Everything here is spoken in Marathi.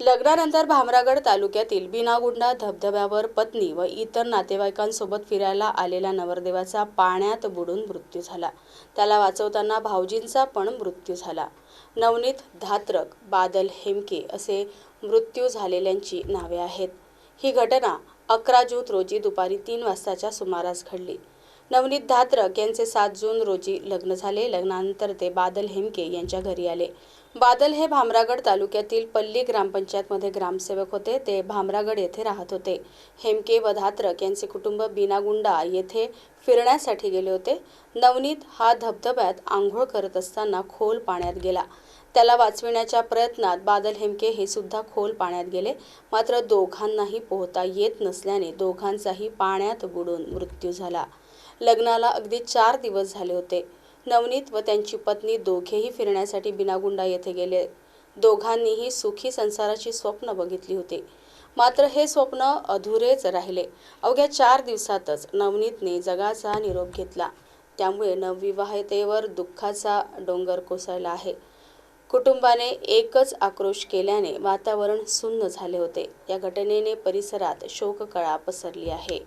लग्नानंतर भामरागड तालुक्यातील बिनागुंडा धबधब्यावर पत्नी व इतर नातेवाईकांसोबत फिरायला आलेल्या नवरदेवाचा पाण्यात बुडून मृत्यू झाला. त्याला वाचवताना भाऊजींचा पण मृत्यू झाला. नवनीत धात्रक बादल हेमके असे मृत्यू झालेल्यांची नावे आहेत. ही घटना अकरा जून रोजी दुपारी तीन वाजताच्या सुमारास घडली. नवनीत धात्रक यांचे सात जून रोजी लग्न झाले. लग्नानंतर ते बादल हेमके यांच्या घरी आले. बादल हे भामरागड तालुक्यातील पल्ली ग्रामपंचायतमध्ये ग्रामसेवक होते. ते भामरागड येथे राहत होते. हेमके व धात्रक यांचे कुटुंब बिनागुंडा येथे फिरण्यासाठी गेले होते. नवनीत हा धबधब्यात आंघोळ करत असताना खोल पाण्यात गेला. त्याला वाचविण्याच्या प्रयत्नात बादल हेमके हे सुद्धा खोल पाण्यात गेले. मात्र दोघांनाही पोहता येत नसल्याने दोघांचाही पाण्यात बुडून मृत्यू झाला. लग्नाला अगदी चार दिवस झाले होते. नवनीत व त्यांची पत्नी दोघेही फिरण्यासाठी बिनागुंडा येथे गेले. दोघांनीही सुखी संसाराची स्वप्न बघितली होती. मात्र हे स्वप्न अधुरेच राहिले. अवघ्या चार दिवसातच नवनीतने जगाचा निरोप घेतला. त्यामुळे नवविवाहितेवर दुःखाचा डोंगर कोसळला आहे. कुटुंबाने एकच आक्रोश केल्याने वातावरण सुन्न झाले होते. या घटनेने परिसरात शोककळा पसरली आहे.